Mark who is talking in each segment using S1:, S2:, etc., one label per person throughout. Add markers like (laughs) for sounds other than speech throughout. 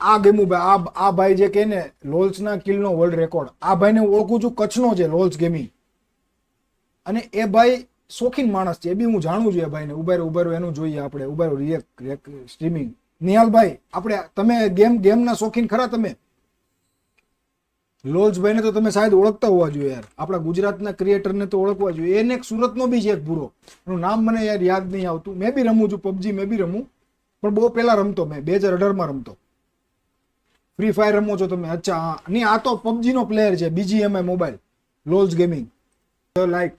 S1: આ ગેમું ભાઈ, આ આ ભાઈ જે કે ને, લોલ્સના કિલનો વર્લ્ડ રેકોર્ડ આ ભાઈને ઓળખું છું કચ્છનો છે લોલ્સ ગેમિંગ અને એ ભાઈ શોખીન માણસ છે, એ બી હું જાણું છું એ ભાઈને. ઉભારો ઉભારો એનું જોઈએ આપણે. ઉભારો રિએક્ટ સ્ટ્રીમિંગ નિહાલભાઈ આપણે તમે ગેમ ગેમના શોખીન ખરા તમે? લોલ્સભાઈને તો તમે શાયદ ઓળખતા હોવા જોઈએ યાર. આપણા ગુજરાતના ક્રિએટરને તો ઓળખવા જોઈએ. એને એક સુરતનો બી છે એક ભૂરો. એનું નામ મને યાર યાદ નહીં આવતું. મેં બી રમું છું, પબજી મેં બી રમું. પણ બહુ પહેલા રમતો મેં, બે હજાર અઢારમાં રમતો. ફ્રી ફાયર રમો છો તમે? અચ્છા નહીં, આ તો પબજીનો પ્લેયર છે, બીજી એમ મોબાઈલ લોલ્સ ગેમિંગ લાઈક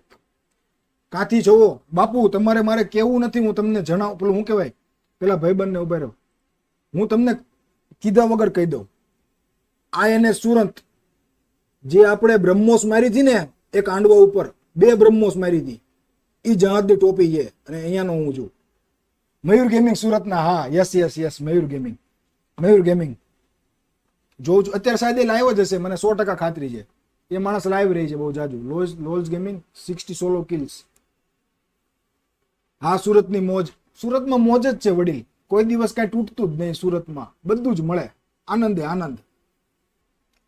S1: કાથી જોવો? બાપુ, તમારે મારે કેવું નથી, હું તમને જણાવું, પેલું હું કહેવાય? પેલા ભાઈબંધને ઊભા રહ્યો હું તમને કીધા વગર કહી દઉં. આ એને સુરત, જે આપણે બ્રહ્મોસ મારી હતી ને, એક આંડવા ઉપર, બે બ્રહ્મોસ મારી હતી. એ જહાજની ટોપી છે, અને અહીંયાનો હું છું. મયુર ગેમિંગ સુરતના, હા yes yes yes Mayur gaming Mayur gaming જોઉં છું અત્યારે શાયદ એ લાઈવ જ હશે, મને સો ટકા ખાતરી છે. એ માણસ લાઈવ રહી છે બહુ જાજુ. Lolz Lolz gaming sixty solo kills હા, સુરતની મોજ. સુરતમાં મોજ જ છે વડીલ. કોઈ દિવસ કાંઈ તૂટતું જ નહીં સુરતમાં. બધું જ મળે. આનંદે આનંદ.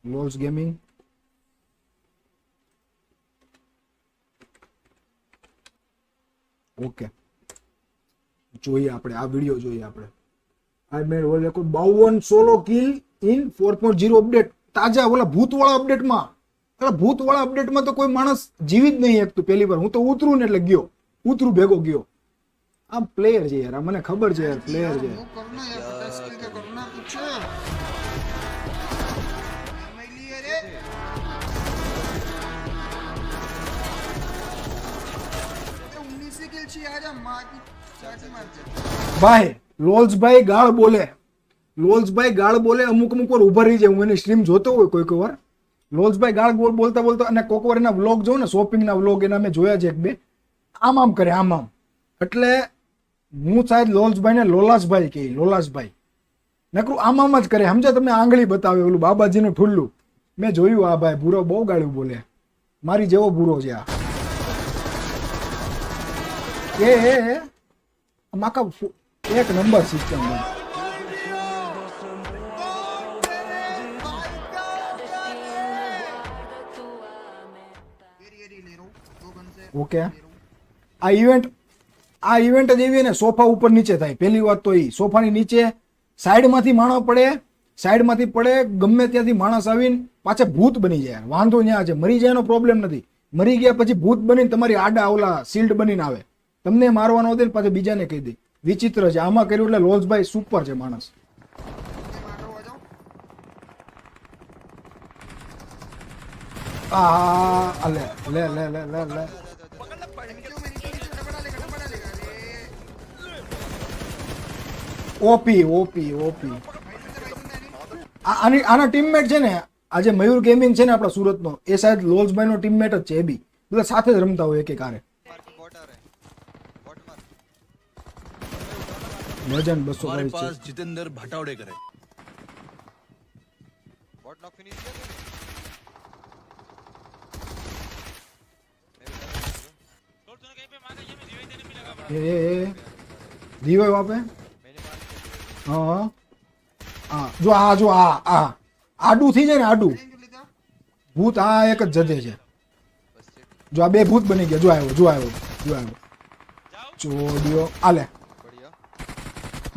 S1: Lols gaming okay. જોઈએ આપણે, આ વીડિયો જોઈએ આપણે. આ મેડ ઓલે કોઈ બાવન solo kill in four point zero update તાજા ઓલા ભૂતવાળા અપડેટમાં એટલે ભૂતવાળા અપડેટમાં તો કોઈ માણસ જીવી જ નહીં શકતું પહેલી વાર. હું તો ઉતરું ને એટલે ગયો. ઉતરું ભેગો ગયો. આમ પ્લેયર છે યાર. મને ખબર છે યાર પ્લેયર છે.
S2: वो
S1: લોલ્સભાઈ ગાળ બોલે. લોલ્સભાઈ ગાળ બોલે, અમુક અમુક વાર ઊભા રહી જાય. હું એની સ્ટ્રીમ જોતો હોય કોઈક વાર. લોલ્સભાઈ ગાળ બોલતા બોલતા અને કોઈક વાર એના વ્લોગ જોઉં ને શોપિંગના વ્લોગ એના મેં જોયા છે એક બે. આમ આમ કરે, આમ આમ. એટલે હું સાહેબ લોલ્સભાઈને લોલાસભાઈ કહી, લોલાસભાઈ. નકરું આમ આમ જ કરે. સમજે તમે આંગળી બતાવે ઓલું બાબાજીનું ઠુલ્લું. મેં જોયું આ ભાઈ બુરો બહુ ગાળ્યું બોલે. મારી જેવો બુરો છે આ. એ માકા એક નંબર સિસ્ટમ ઓકે આ ઇવેન્ટ આ ઇવેન્ટ જ એવી ને સોફા ઉપર નીચે થાય. પહેલી વાત તો એ. સોફાની નીચે સાઈડમાંથી માણસ પડે, સાઈડમાંથી પડે, ગમે ત્યાંથી માણસ આવીને પાછા ભૂત બની જાય. વાંધો ન્યા છે. મરી જાય એનો પ્રોબ્લેમ નથી. મરી ગયા પછી ભૂત બનીને તમારી આડા ઓલા શિલ્ડ બનીને આવે. તમને મારવાનો દે પાછા બીજાને કહી દે. વિચિત્ર છે. આમાં કર્યું એટલે લોલ્સભાઈ સુપર છે માણસ. આ લે લે લે લે લે લે. OP OP OP. આની, આના ટીમમેટ છે ને, આજે મયુર ગેમિંગ છે ને આપણા સુરતનો, એ સાહેબ લોલ્સભાઈનો ટીમમેટ જ છે, એ બી. બધા સાથે જ રમતા હોય એક એક આરે मैजन बस
S3: हमारे पास जितेंद्र
S1: भटावड़े करे। व्हाट नॉक फिनिश कर तोड़ वहाँ पे? हाँ, हाँ। हाँ, जो आ जो आ आ।
S2: आडू थी
S1: जाए आडू। भूत आ एक जजे जो। आ बे भूत बनी गया जो आयो जो आयो जो आयो चोडियो आले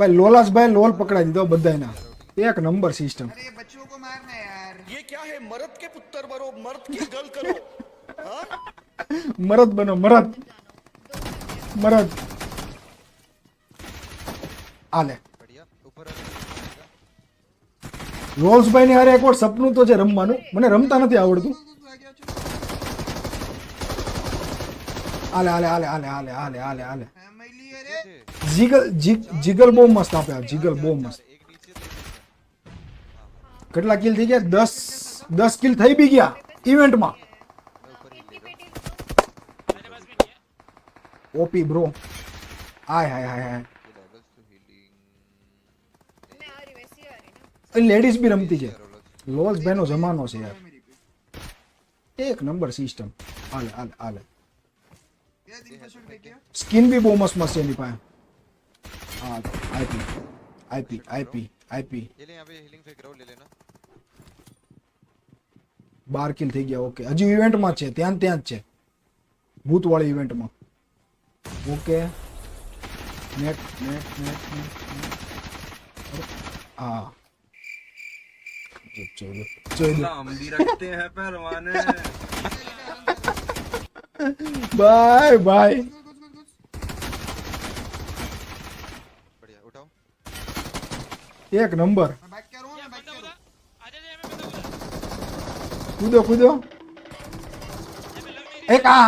S1: ભાઈ લોલાસભાઈ લોલ પકડાઈ દીધો બધાના એક નંબર સિસ્ટમ
S2: અરે બચ્ચો કો મારના યાર
S3: યે ક્યા હે મરદ કે પુત્ર બનો મર્દ की ગલ કરો
S1: મરદ બનો મરદ મરદ આલે રોલ્સભાઈ ની હારે એકવાર સપનું તો છે રમવાનું મને રમતા નથી આવડતું આલે આલે આલે આલે આલે આલે આલે આલે જીગલ જી- જીગલ બહુ મસ્ત આપે આ જીગલ બહુ મસ્ત કેટલા કિલ થઈ ગયા દસ દસ કિલ થઈ બી ગયા ઇવેન્ટમાં OP bro hi hi hi hi ladies બી રમતી છે લોલ્સ ભાઈનો જમાનો છે યાર એક નંબર સિસ્ટમ હાલે હાલે હાલે સ્કિન બી બહુ મસ્ત મસ્ત છે એની પાસે હા આઈપી આઈપી આઈપી આઈપી
S4: ये ले यहाँ पे हीलिंग फेंक रहा हूँ ले लेना
S1: બાર કિલ થઈ ગયા ઓકે હજી ઇવેન્ટમાં છે ત્યાં ને ત્યાં જ છે ભૂતવાળી ઇવેન્ટમાં okay net net net net હા જો, જો, જો, જો.
S5: हम भी रखते हैं परवाने
S1: બાય બાય
S2: घुस घुस घुस घुस
S4: बढ़िया उठाओ
S1: એક નંબર
S2: मैं बैक कर रहा हूँ मैं बैक कर रहा हूँ
S1: કૂદો કૂદો એક આ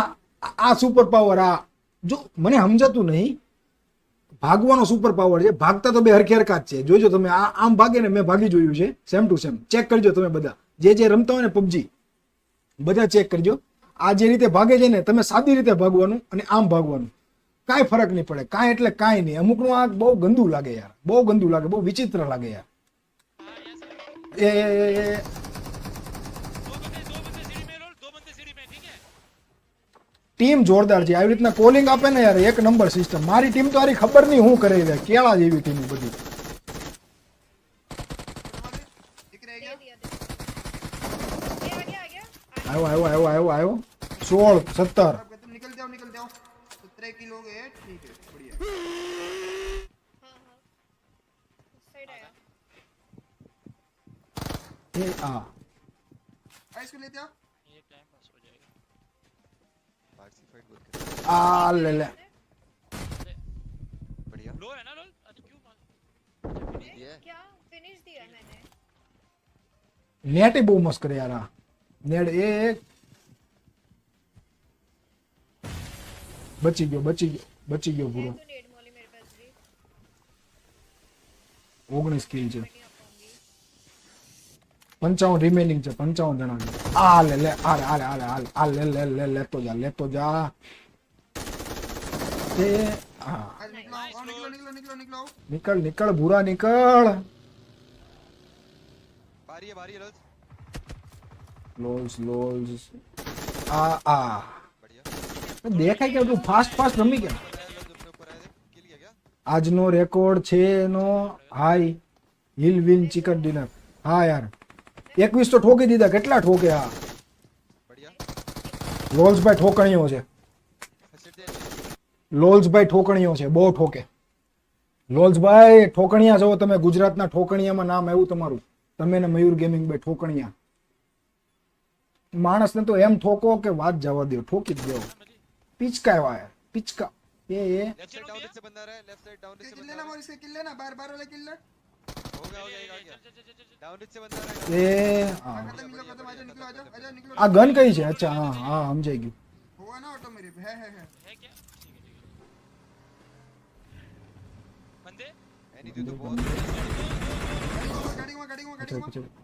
S1: આ સુપર પાવર આ જો મને સમજાતું નહીં ભાગવાનો સુપર પાવર છે ભાગતા તો બે હરખે હરખા જ છે જોજો તમે આ આમ ભાગે ને મેં ભાગી જોયું છે સેમ ટુ સેમ ચેક કરજો તમે બધા જે જે રમતા હોય ને પબજી બધા ચેક કરજો આ જે રીતે ભાગે છે ને, તમે સાદી રીતે ભાગવાનું અને આમ ભાગવાનું. કાંઈ ફરક નહીં પડે. કાંઈ એટલે કાંઈ નહીં. અમુકનું આ બહુ ગંદુ લાગે યાર. બહુ ગંદુ લાગે. બહુ વિચિત્ર લાગે યાર. એ ટીમ જોરદાર છે. આવી રીતના કોલિંગ આપે ને યાર, એક નંબર સિસ્ટમ મારી ટીમ તો આરી ખબર નહીં હું કરે કેળા જેવી ટીમ બધી. આવ્યો આવ્યો આવ્યો આવ્યો આવ્યો સોળ સત્તર
S2: अब तुम निकल जाओ निकल जाओ सत्रह किलो गए ठीक है बढ़िया
S6: हाँ हाँ साइड आया
S1: એ આ
S2: आ इसको लेते आओ
S4: पार्टी फाइट बहुत कर
S1: આ લે લે
S4: बढ़िया
S7: लो है ना लोल अरे क्यों मार
S4: ये है
S6: क्या फिनिश दिया मैंने
S1: નેટ બહુ મસ્ત કરે યાર આ નેડ એક. બચી ગયો બચી ગયો બચી ગયો પૂરો. ઓગણીસ કિલ છે. પંચાવન રિમેનિંગ છે, પંચાવન જણા છે. આ લે લે, આ લે આ લે આ લે આ લે લે લે લેતો જા લેતો જા. તે હા. નીકળ, ભૂરા, નિકળ.
S4: બારીએ બારીએ, રજ.
S1: લોલ્સ ક્લોઝ આ આ દેખાય કે તું ફાસ્ટ ફાસ્ટ રમી
S4: કે
S1: આજનો રેકોર્ડ છે એનો high hill win chicken dinner હા યાર. એકવીસ તો ઠોકી દીધા. કેટલા ઠોકે
S4: આ
S1: લોલ્સભાઈ ઠોકણીઓ છે. લોલ્સભાઈ ઠોકણીઓ છે. બહુ ઠોકે. લોલ્સભાઈ ઠોકણિયા જો તમે ગુજરાતના ઠોકણિયામાં નામ આવ્યું તમારું. તમે ને મયુર ગેમિંગ બે ઠોકણિયા. માણસને તો એમ ઠોકો કે વાત જવા દો ઠોકી જ દેવો પિચકા એવા યાર પિચકા એ એ
S4: लेफ्ट साइड डाउन से बंदा रहा है लेफ्ट साइड डाउन से
S2: किल
S4: बंदा
S2: लेना मोर इसके किल लेना बार बार वाला किल ले
S4: हो गया हो गया एक आ गया डाउन से बंदा रहा है
S1: એ હા
S2: खत्म निकलो खत्म आजा निकलो आजा आजा निकलो
S1: આ ગન કઈ છે અચ્છા હા હા સમજાઈ ગયું
S2: हुआ ना ऑटो मेरे पे है है है
S7: है क्या ठीक है ठीक है बंदे
S4: एनी तू तो बहुत
S2: गाड़ी हुआ गाड़ी हुआ गाड़ी
S1: પછી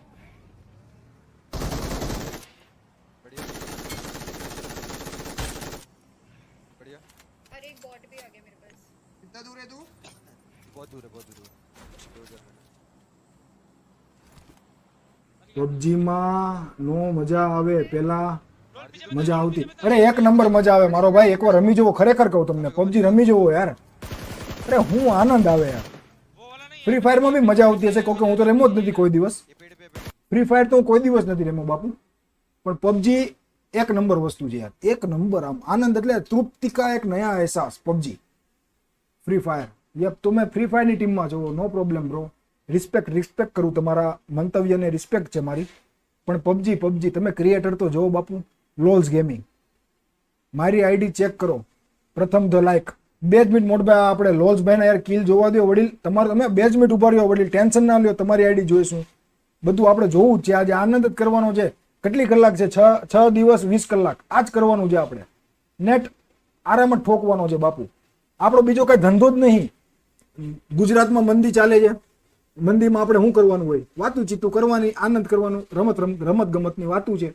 S6: एक बॉट भी आ गया मेरे पास
S2: कितना दूर है तू
S4: बहुत दूर है बहुत दूर है दो हजार
S1: પબજીમાં નો મજા આવે પેલા મજા આવતી અરે એક નંબર મજા આવે મારો ભાઈ એકવાર રમી જવો ખરેખર કહું તમને પબજી રમી જવો યાર અરે હું આનંદ આવે યાર
S7: वो वाला नहीं
S1: ફ્રી ફાયરમાં બી મજા આવતી હશે કોકે હું તો રમ્યો જ નથી કોઈ દિવસ
S4: ये पेड़ पे पेड़
S1: ફ્રી ફાયર તો હું કોઈ દિવસ નથી રમ્યો બાપુ પણ પબજી એક નંબર વસ્તુ છે યાર. એક નંબર આમ. આનંદ એટલે તૃપ્તિ કા એક નયા અહેસાસ પબજી ફ્રી ફાયર યપ, તમે ફ્રી ફાયરની ટીમમાં છો, no problem bro respect respect કરું તમારા મંતવ્યને રિસ્પેક્ટ છે મારી. પણ પબજી પબજી તમે ક્રિએટર તો જો બાપુ. લોલ્સ ગેમિંગ મારી આઈડી ચેક કરો. પ્રથમ ધ લાઈક બે જ મિનિટ મોટભાઈ આપણે લોલ્સભાઈના યાર કિલ જોવા દો વડીલ. તમારે, તમે બે જ મિનિટ ઊભા રહ્યો વડીલ. ટેન્શન ના લ્યો, તમારી આઈડી જોઈશું. બધું આપણે જોવું જ છે. આજે આનંદ જ કરવાનો છે. કેટલી કલાક છે? છ છ દિવસ વીસ કલાક. આ જ કરવાનું છે આપણે. નેટ આરામ જ ઠોકવાનો છે બાપુ. આપણો બીજો કાંઈ ધંધો જ નહીં. ગુજરાતમાં મંદી ચાલે છે. મંદીમાં આપણે શું કરવાનું હોય? વાતું ચીતું કરવાની આનંદ કરવાનું રમત રમત ગમતની વાતું છે.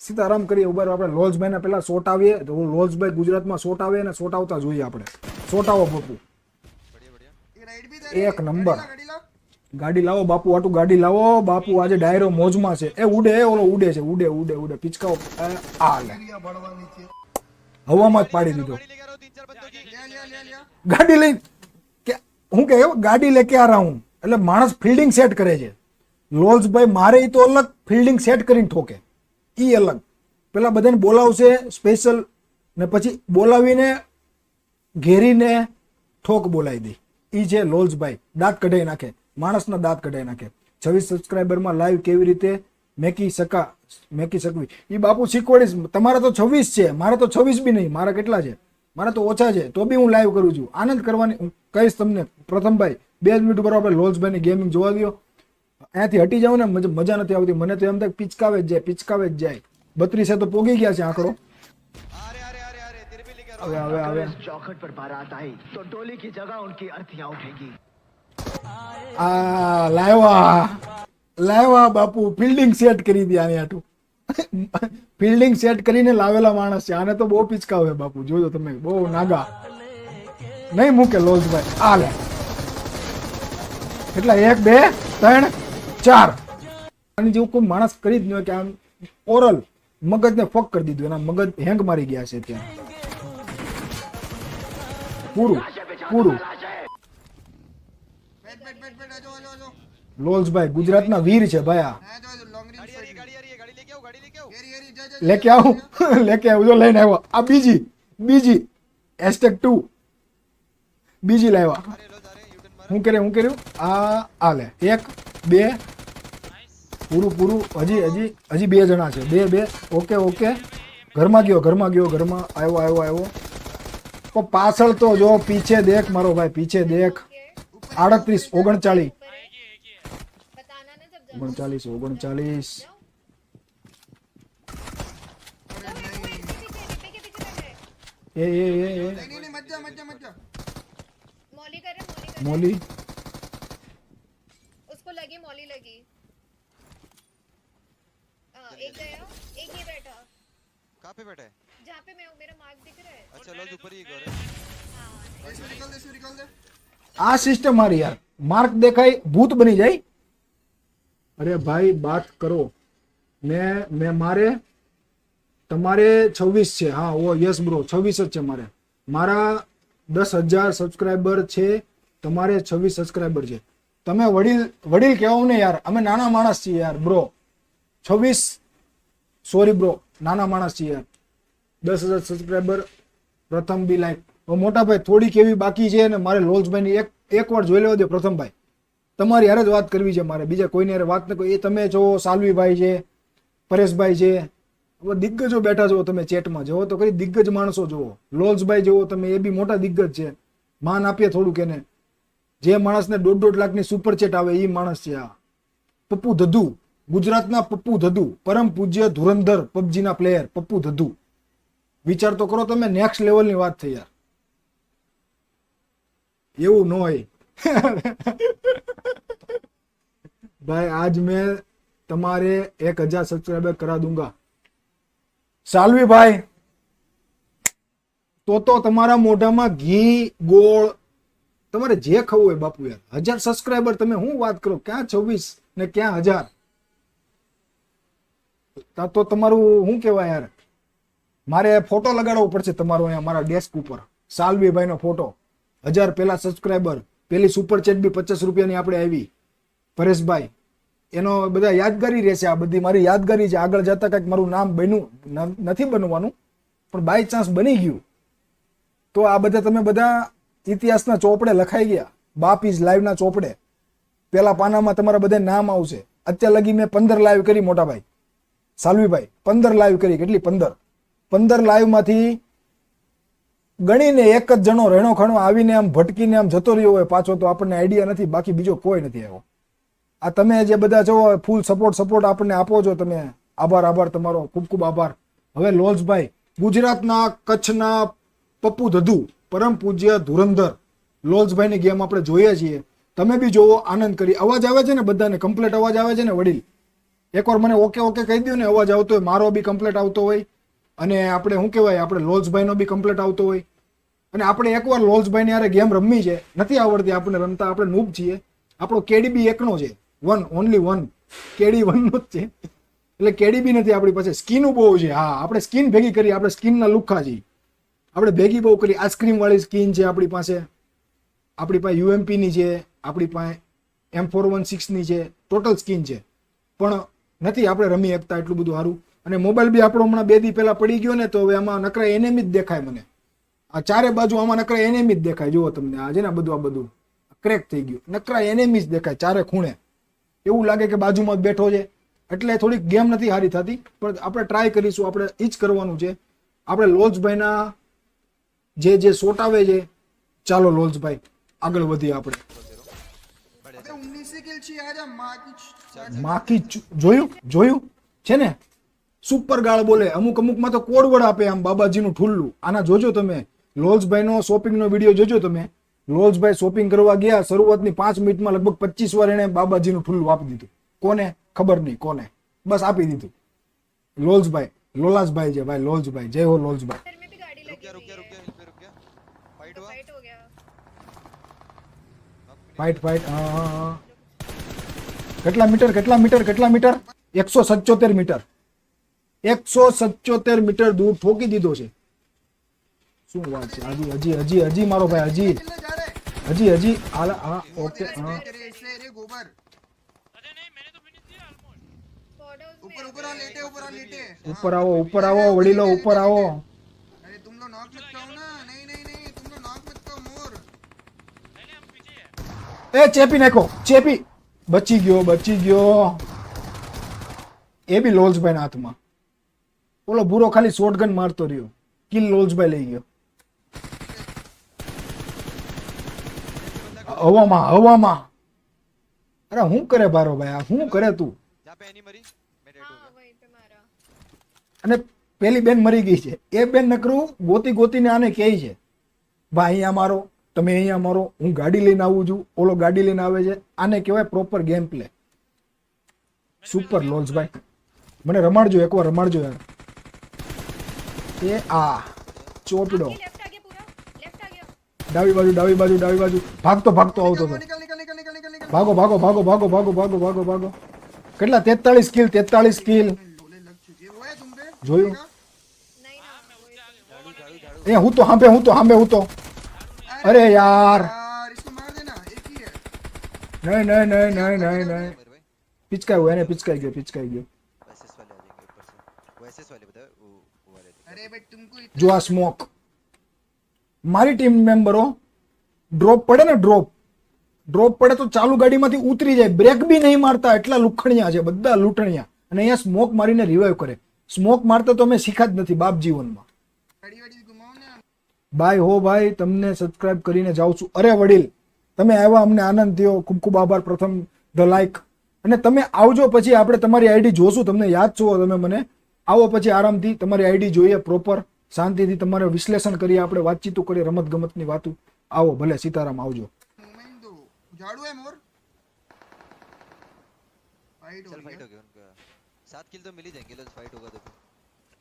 S1: સીતારામ કરીએ ઊભા આપણે લોલ્સભાઈના પહેલાં સોટ આવીએ તો લોલ્સભાઈ ગુજરાતમાં સોટ આવે અને સોટ આવતા જોઈએ આપણે. સોટાવો બાપુ.
S2: એક નંબર.
S1: ગાડી લાવો, બાપુ આટું ગાડી લાવો. બાપુ, આજે ડાયરો મોજમાં છે. એ ઉડે ઓલો ઉડે છે, ઉડે ઉડે ઉડે. પિચકાઓ. હવામાં જ પાડી દીધો. ગાડી લઈ હું કે ગાડી લે ક્યાં આ રહું? એટલે માણસ ફિલ્ડિંગ સેટ કરે છે. લોલ્સ ભાઈ મારે એ તો અલગ ફિલ્ડિંગ સેટ કરીને ઠોકે. એ અલગ. પેલા બધાને બોલાવશે સ્પેશિયલ ને પછી બોલાવીને ઘેરીને ઠોક બોલાવી દે. એ છે લોલ્સભાઈ. દાંત કઢાઈ નાખે. માણસના દાંત કઢાઈ નાખે. છવ્વીસ સબસ્ક્રાઈબરમાં લાઈવ કેવી રીતે મેકી શકા મેકી શકવી? એ બાપુ શીખવાડીશ તમારા તો છવ્વીસ છે મારા તો છવ્વીસ બી નહીં મારા કેટલા છે? મારા તો ઓછા છે તો બી હું લાઈવ કરું છું. આનંદ કરવાની કહીશ તમને પ્રથમભાઈ બે જ મિનિટ ઉપર આપણે લોલ્સભાઈની ગેમિંગ જોવા દો અહીંયાથી હટી જાવ ને મજા નથી આવતી. મને તો એમ થાય પિચકાવે જ જાય પિચકાવે જ જાય. બત્રીસે તો પોગી ગયા છે આંકડો. હવે હવે હવે.
S8: ચોખટ પર બારાત આવી તો ટોલી કી જગહ ઉનકી અર્થિયા
S1: ઉઠેગી લાવ્યા. લાવ્યા બાપુ, ફિલ્ડિંગ સેટ કરી દે આને આટું ફિલ્ડિંગ સેટ કરીને લાવેલા માણસ છે. આને તો બહુ પિચકાવે બાપુ. જોજો તમે, બહુ નાગા. નહીં મૂકે લોલ્સભાઈ આ લે. એટલે એક, બે, ત્રણ, ચાર. અને જેવું કોઈ માણસ કરી જ ન હોય કે આમ ઓરલ મગજને ફક કરી દીધું. એના મગજ હેંગ મારી ગયા છે ત્યાં. પૂરું પૂરું
S2: બેટ બેટ બેટ બેટ આજો આજો આજો
S1: લોલ્સભાઈ ગુજરાતના વીર છે ભાઈ આ લેકે આવું. (laughs) લેકે આવું જો લઈને આવ્યો. આ બીજી બીજી એસ્ટેક ટુ. બીજી લાવ્યા. હું કર્યું હું કર્યું? આ આ લે. એક બે. પૂરું પૂરું. હજી હજી હજી બે જણા છે. બે બે. Okay okay. ઘરમાં ગયો ઘરમાં ગયો ઘરમાં. આવ્યો આવ્યો આવ્યો પણ પાછળ તો જો પીછે દેખ મારો ભાઈ પીછે દેખ. આડત્રીસ ઓગણચાલીસ
S6: बताना ना जब जाओ
S1: ઓગણચાલીસ ઓગણચાલીસ
S6: पीछे के पीछे बैठे
S1: એ એ એ એ
S2: નહીં નહીં નહીં મત જા મત જા મત જા
S6: मौली करे मौली करे
S1: મોલી
S6: उसको लगी मौली लगी हाँ, एक गया एक ही बैठा
S4: कहाँ पे बैठा है
S6: जहाँ पे मैं हूँ मेरा मार्क दिख रहा है
S4: अच्छा लो ऊपर ही गौर है
S6: हाँ
S2: એસી નિકલ દે એસી નિકલ દે
S1: આ સિસ્ટમ મારી યાર. માર્ક દેખાય, ભૂત બની જાય. અરે ભાઈ, બાત કરો. મેં મેં મારે, તમારે છવ્વીસ છે. હા, ઓ યસ બ્રો છવ્વીસ જ છે મારે. મારા દસ હજાર સબસ્ક્રાઈબર છે, તમારે છવ્વીસ સબસ્ક્રાઈબર છે. તમે વડીલ વડીલ કહેવાઓ ને યાર, અમે નાના માણસ છીએ યાર બ્રો છવ્વીસ સોરી બ્રો નાના માણસ છીએ યાર. દસ હજાર સબસ્ક્રાઈબર પ્રથમ બી લાઈક મોટા ભાઈ થોડીક એવી બાકી છે ને મારે લોલ્સભાઈની એક એક વાર જોઈ લેવા દે પ્રથમભાઈ. તમારી હારે જ વાત કરવી છે મારે. બીજા કોઈને હારે વાત ન કરો એ તમે જો સાલવીભાઈ છે, પરેશભાઈ છે. હવે દિગ્ગજો બેઠા જુઓ તમે ચેટમાં. જુઓ તો કઈ દિગ્ગજ માણસો જુઓ. લોલ્સભાઈ જુઓ તમે, એ બી મોટા દિગ્ગજ છે. માન આપીએ થોડુંક એને. જે માણસને દોઢ દોઢ લાખની સુપર ચેટ આવે એ માણસ છે આ. પપ્પુ ધધુ. ગુજરાતના પપ્પુ ધધુ. પરમ પૂજ્ય ધુરંધર પબજીના પ્લેયર પપ્પુ ધધુ. વિચાર તો કરો તમે નેક્સ્ટ લેવલની વાત થઈ યાર. એવું ન હોય. ભાઈ, આજ મેં તમારે એક હજાર સબસ્ક્રાઈબર કરા દુંગા. સાલવી ભાઈ, તો તો તમારા મોઢામાં ઘી, ગોળ, તમારે જે ખાવું હોય બાપુ યાર. હજાર સબસ્ક્રાઈબર તમે હું વાત કરો? ક્યાં છવ્વીસ ને ક્યાં હજાર? તા તમારું શું કહેવાય યાર? મારે ફોટો લગાડવો પડશે તમારો અહીંયા, મારા ડેસ્ક ઉપર. સાલવીભાઈનો ફોટો હજાર પહેલા સબસ્ક્રાઈબર પેલી સુપર ચેટ બી પચાસ રૂપિયાની આપણે આવી. પરેશભાઈ, એનો બધા યાદગારી રહેશે આ બધી. મારી યાદગારી છે. આગળ જતા કંઈક મારું નામ બન્યું નથી બનવાનું, પણ બાય ચાન્સ બની ગયું. તો આ બધા તમે બધા ઇતિહાસના ચોપડે લખાઈ ગયા. બાપ ઇઝ લાઈવના ચોપડે. પેલા પાનામાં તમારા બધા નામ આવશે. અત્યાર લગી મેં પંદર લાઈવ કરી, મોટાભાઈ. સાલવીભાઈ, પંદર લાઈવ કરી. કેટલી? પંદર. પંદર લાઈવમાંથી ગણીને એક જ જણો રેણો ખણો આવીને આમ ભટકીને આમ જતો રહ્યો હોય પાછો તો આપણને આઈડિયા નથી, બાકી બીજો કોઈ નથી આવ્યો. આ તમે જે બધા છો ફૂલ સપોર્ટ સપોર્ટ આપણને આપો છો તમે. આભાર આભાર તમારો. ખૂબ ખૂબ આભાર. હવે લોલ્સભાઈ, ગુજરાતના કચ્છના પપ્પુ ધધુ, પરમ પૂજ્ય ધુરંધર, લોલ્સભાઈની ગેમ આપણે જોઈએ છીએ. તમે બી જોવો, આનંદ કરી. અવાજ આવે છે ને બધાને? કમ્પ્લેટ અવાજ આવે છે ને વડીલ? એકવાર મને ઓકે ઓકે કહી દો ને, અવાજ આવતો હોય. મારો બી કમ્પ્લેટ આવતો હોય. અને આપણે શું કહેવાય? આપણે લોલ્સભાઈનો બી કમ્પ્લેટ આવતો હોય. અને આપણે એકવાર લોલ્સભાઈની હારે ગેમ રમવી છે, નથી આવડતી આપણે રમતા, આપણે નૂબ છીએ. આપણો કેડીબી એકનો છે વન ઓનલી વન કેડી વનનો જ છે. એટલે કેડીબી નથી આપણી પાસે. સ્કીન બહુ છે. હા, આપણે સ્કીન ભેગી કરી આપણે સ્કીનના લુખ્ખા છીએ. આપણે ભેગી બહુ કરી આઈસ્ક્રીમવાળી સ્કીન છે આપણી પાસે. આપણી પાસે યુએમપીની છે, આપણી પાસે એમ ફોર વન સિક્સની છે ટોટલ સ્કીન છે. પણ નથી આપણે રમી શકતા એટલું બધું સારું. અને મોબાઈલ બી આપણો હમણાં બે દી પહેલાં પડી ગયો ને, તો હવે આમાં નકરા એનેમી જ દેખાય મને. આ ચારે બાજુ આમાં નકરા એનેમી જ દેખાય. જુઓ તમને આ છે ને બધું આ બધું ક્રેક થઈ ગયું. નકરા એનેમી જ દેખાય ચારે ખૂણે. એવું લાગે કે બાજુમાં જ બેઠો છે. એટલે થોડીક ગેમ નથી હારી થતી પણ આપણે ટ્રાય કરીશું આપણે એ જ કરવાનું છે. આપણે લોલ્સભાઈના જે જે સોટાવે છે ચાલો લોલ્સભાઈ આગળ વધીએ આપણે. માકી જોયું? જોયું? છે ને? સુપર ગાળ બોલે અમુક અમુકમાં તો કોડવડ આપે આમ બાબાજીનું ઠુલ્લું. આના જોજો તમે. લોલ્સભાઈનો શોપિંગનો વીડિયો જોજો તમે. લોલ્સભાઈ શોપિંગ કરવા ગયા શરૂઆતની પાંચ મિનિટમાં લગભગ પચીસ વાર એને બાબાજીનું ફૂલ આપી દીધું. કોને? ખબર નહીં કોને? બસ આપી દીધું. લોલ્સભાઈ લોલાસભાઈ છે ભાઈ લોલ્સભાઈ. જય હો લોલ્સભાઈ. ફાઇટ ફાઇટ હા હા. કેટલા મીટર કેટલા મીટર કેટલા મીટર? એકસો સત્યોતેર મીટર. એકસો સત્યોતેર મીટર દૂર ઠોકી દીધો છે. શું વાત છે હજી હજી હજી હજી મારો ભાઈ હજી
S2: किलने जा रहे
S1: હજી હજી હાલ હા ઓકે
S2: तेरा
S1: હા
S2: तेरे इसलिए रे गोबर
S7: अरे नहीं मैंने तो फिनिश किया ऑलमोस्ट
S6: स्क्वाड हाउस में
S2: ऊपर ऊपर आ लेटे ऊपर आ लेटे
S1: ઉપર આવો ઉપર આવો વડીલો ઉપર આવો
S2: अरे तुम लोग नॉक मत करो ना नहीं नहीं नहीं तुम लोग नॉक मत करो मोर
S7: नहीं नहीं हम पीछे ही है
S1: એ ચેપી નાખો ચેપી બચી ગયો બચી ગયો એ બી લોલ્સભાઈ ના હાથમાં ઓલો ભૂરો ખાલી શોટગન મારતો રહ્યો કિલ લોલ્સભાઈ લઈ ગયો હવામાં હવામાં અરે હું કરે બારો ભાઈ? આ શું કરે તું? અને પેલી બેન મરી ગઈ છે. એ બેન નકરું ગોતી ગોતીને આને કહે છે ભાઈ અહીંયા મારો તમે અહીંયા મારો હું ગાડી લઈને આવું છું. ઓલો ગાડી લઈને આવે છે. આને કહેવાય proper game play super launch ભાઈ. મને રમાડજો એકવાર રમાડજો યાર. એ આ ચોપડો ડાબી બાજુ ડાબી બાજુ ડાબી બાજુ ભાગતો ભાગતો આવતો હતો
S2: निकल निकल निकल निकल निकल निकल
S1: ભાગો ભાગો ભાગો ભાગો ભાગો ભાગો ભાગો ભાગો કેટલા તેતાળીસ કિલ તેતાળીસ કિલ
S2: लोले लग चुके हैं। वो है तुम पे
S1: જોયું
S6: नहीं ना वही तो-
S1: એ હું તો હાંભે હું તો હાંભે હું તો અરે યાર
S2: यार इसको मार देना एक ही है
S1: નહીં નહીં નહીં નહીં નહીં નહીં
S4: मेरे भाई
S1: પિચકાયો એને પિચકાઈ ગયો પિચકાઈ ગયો
S4: एसएस वाले आ जाएंगे ऊपर से वो एसएस वाले बता वो वो वाले थे
S2: अरे भाई तुमको इतना
S1: જો આ સ્મોક મારી ટીમ મેમ્બરો ડ્રોપ પડે ને ડ્રોપ ડ્રોપ પડે તો ચાલુ ગાડીમાંથી ઉતરી જાય. બ્રેક બી નહીં મારતા એટલા લુખણિયા છે, બધા લૂંટણિયા અને અહીંયા સ્મોક મારીને રિવાઈવ કરે. સ્મોક મારતા તો અમે શીખ્યા જ નથી બાપ જીવનમાં. ભાઈ, હો ભાઈ, તમને સબસ્ક્રાઇબ કરીને જાઉં છું. અરે વડીલ, તમે આવ્યા, અમને આનંદ થયો. ખૂબ ખૂબ આભાર. પ્રથમ ધ લાઈક અને તમે આવજો પછી આપણે તમારી આઈડી જોશું. તમને યાદ છો તમે મને. આવો પછી આરામથી તમારી આઈડી જોઈએ પ્રોપર શાંતિથી તમારે વિશ્લેષણ કરીએ આપણે વાતચીતો કરીએ રમત ગમતની વાતો. આવો ભલે સીતારામ આવજો.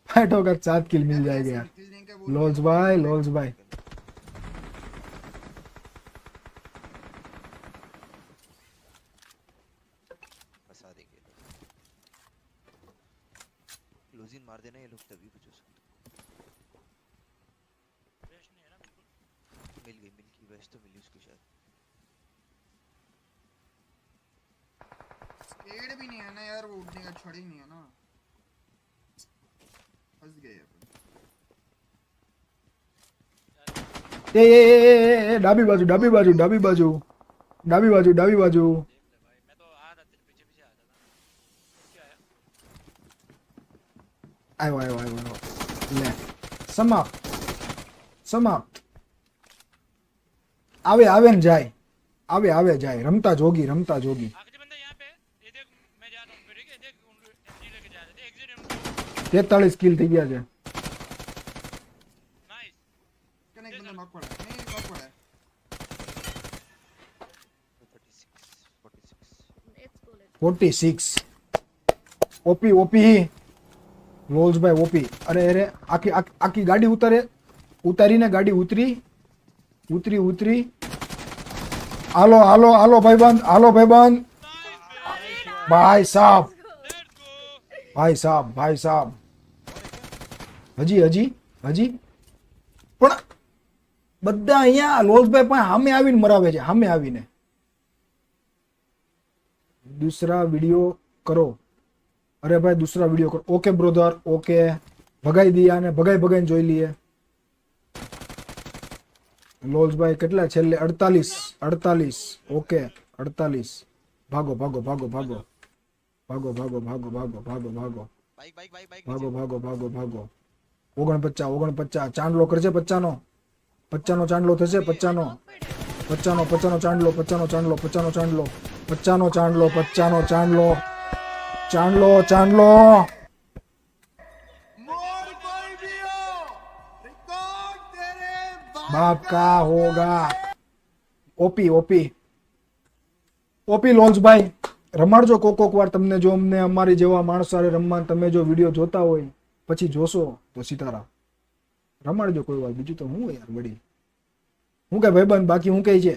S2: फाइट
S4: होगा
S1: सात किल मिल जाएगा यार लॉल्स भाई लॉल्स
S4: ए ए डाबी बाजू डाबी बाजू डाबी बाजू डाबी बाजू डाबी बाजू आई वाई वाई वाई ले
S2: समाप्त समाप्त आवे आवे न
S7: जाए। आवे आवे जाए। रमता जोगी रमता जोगी।
S1: તેતાળીસ કિલ થઈ ગયા છે forty six. OP OP. રોલ્સભાઈ OP. અરે અરે આખી આખી ગાડી ઉતારે, ઉતારીને ગાડી ઉતરી ઉતરી ઉતરી. હાલો હાલો હાલો ભાઈ બંધ હાલો ભાઈ બંધ
S7: ભાઈ સાહેબ
S1: ભાઈ સાહેબ ભાઈ સાહેબ હજી હજી હજી. પણ બધા અહીંયા લોલભાઈ પણ સામે આવીને મરાવે છે સામે આવીને. દૂસરા વીડિયો કરો અરે ભાઈ દૂસરા વીડિયો કરો ઓકે બ્રોધર ઓકે ભગાઈ દઈએ અને ભગાઈ ભગાઈને જોઈ લઈએ લોલ્સભાઈ કેટલા છેલ્લે અડતાલીસ અડતાલીસ ઓકે અડતાલીસ. ભાગો ભાગો ભાગો ભાગો. ભાગો ભાગો ભાગો ભાગો ભાગો ભાગો.
S4: બાઈક બાઈક બાઈક બાઈક
S1: ભાગો ભાગો ભાગો ભાગો. ઓગણપચાસ ઓગણપચાસ. ચાંદલો કરશે પચાનો. પચાનો ચાંદલો થશે પચાનો. પચાનો પચાનો ચાંદલો પચાનો ચાંદલો પચાનો ચાંદલો. પચ્ચાનો ચાંદલો પચ્ચાનો ચાંદલો. ચાંદલો ચાંદલો. બાપ કા હોગા. OP OP. ઓપી લોન્ચભાઈ રમાડજો કોક કોક વાર તમને જો અમને અમારી જેવા માણસો સાથે રમવા તમે જો વીડિયો જોતા હોય, પછી જોશો તો સિતારા રમાડજો કોઈ વાર, બીજું તો હું યાર વડી હું કે ભાઈ ભાઈબંધ, બાકી હું કહે છે?